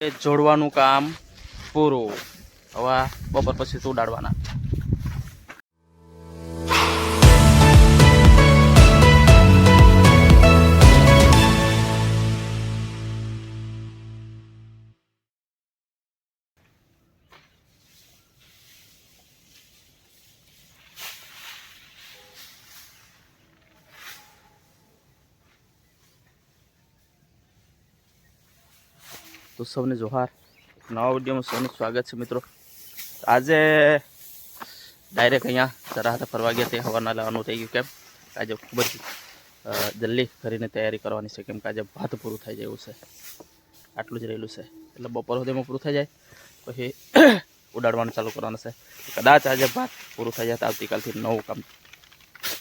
જોડવાનું કામ પૂરું. હવે બપોર પછી ઉડાડવાના. તો સૌને જોહાર. નવા વિડીયોમાં સૌનું સ્વાગત છે મિત્રો. આજે ડાયરેક્ટ અહીંયા સરાહતે ફરવા ગયા તે હવાના લાવવાનું થઈ ગયું. કેમ? આજે ખૂબ જ જલ્દી કરીને તૈયારી કરવાની છે. કેમ કે આજે ભાત પૂરું થઈ જાય એવું છે. આટલું જ રહેલું છે. એટલે બપોર સુધીમાં પૂરું થઈ જાય. પછી ઉડાડવાનું ચાલુ કરવાનું છે. કદાચ આજે ભાત પૂરું થઈ જાય તો આવતીકાલથી નવું કામ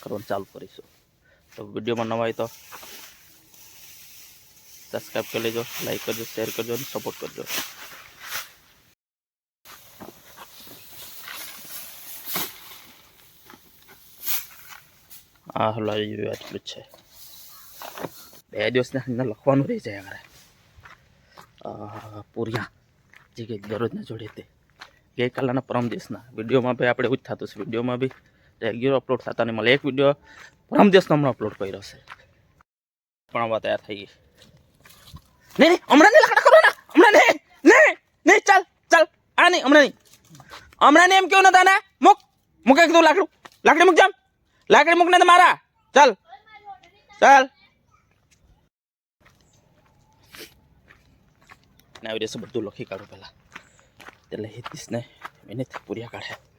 કરવાનું ચાલુ કરીશું. તો વિડીયોમાં નવા હોય તો સબસ્ક્રાઈબ કરી લેજો લાઈક કરજો શેર કરજો અને સપોર્ટ કરજો હા હલો જોયું આટલું છે બે દિવસના અંદર લખવાનું રહી જાય આગળ આ, પૂરિયા જે કે દરરોજના જોડે તે ગઈકાલના પરમ દિવસના વિડીયોમાં બી આપણે એવું જ થતું છે વિડીયોમાં બી રેગ્યુલર અપલોડ થતા નહીં મળે એક વીડિયો પરમ દિવસનો હમણાં અપલોડ કર્યો છે પણ આવા તૈયાર થઈ ગઈ નહીં નહીં, હમણાં નહીં, લાકડા કરો ના. હમણાં નહીં નહીં નહીં, ચાલ ચાલ. આ નહીં, હમણાં નહીં. હમણાં નહીં એમ કેવું નતા ને મૂક, મૂકે કીધું લાકડું. લાકડી મૂક જામ. લાકડી મૂક ને મારા. ચાલ. ચાલ. ને, આવી રીતે બધું લખી કાઢું પહેલાં. એટલે હિતીશને એને પૂર્યા કાઢે.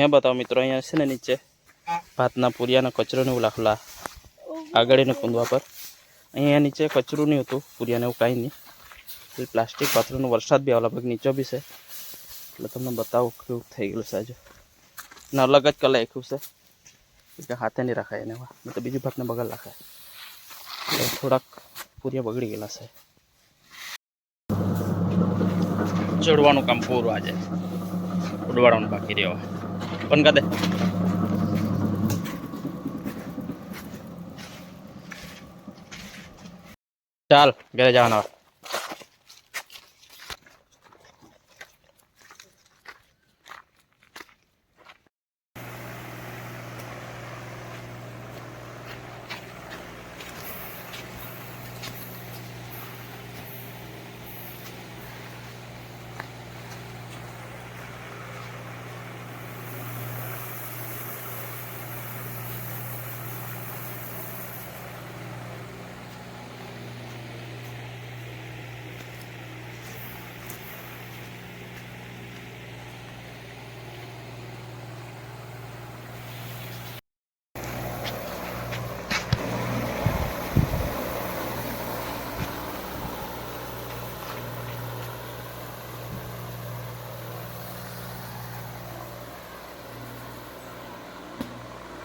અહીંયા બતાવો મિત્રો, અહીંયા છે ને નીચે ભાતના પૂરિયાના કચરોને એવું લાખલા આગળ એને કુંદવા પર. અહીંયા નીચે કચરું નહીં હતું, પૂરિયાને એવું કાંઈ નહીં. પ્લાસ્ટિક પાથરનો વરસાદ બી આવેલા ભાગ નીચો બી છે. એટલે તમને બતાવું કેવું થઈ ગયેલું આજે. ને અલગ જ કલા એક છે. એટલે હાથે નહીં રાખાય એને નહીં તો બીજું ભાતને બગલ રાખાય થોડાક પૂરિયા બગડી ગયેલા છે. ચડવાનું કામ પૂરું આજે. ઉડવાડવાનું બાકી રહ્યો પણ કદે ચાલ ઘરે જવાના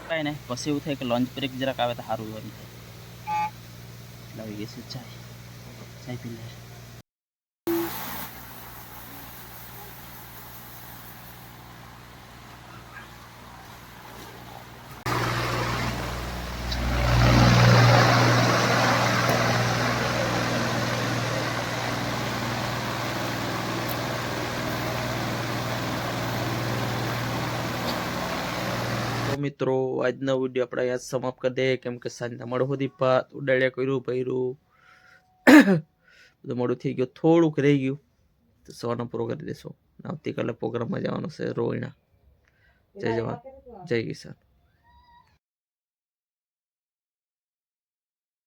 કાંઈ નહીં પછી એવું થાય કે લંચ બ્રેક જરાક આવે તો સારું એમ એટલે આવી ગઈ છે ચાય? ચાય પી લે તો મિત્રો, આજનો વીડિયો આપણે અહીંયા સમાપ્ત કરી દઈએ. કેમ કે સાંજના મળો સુધી ભાત ઉડાડ્યા કર્યું, ભર્યું. બધું મોડું થઈ ગયું. થોડુંક રહી ગયું. તો સવારનો પૂરો કરી દેશો આવતીકાલે પ્રોગ્રામમાં જવાનું છે રોહિણા જય જવાન. જય કિસાન.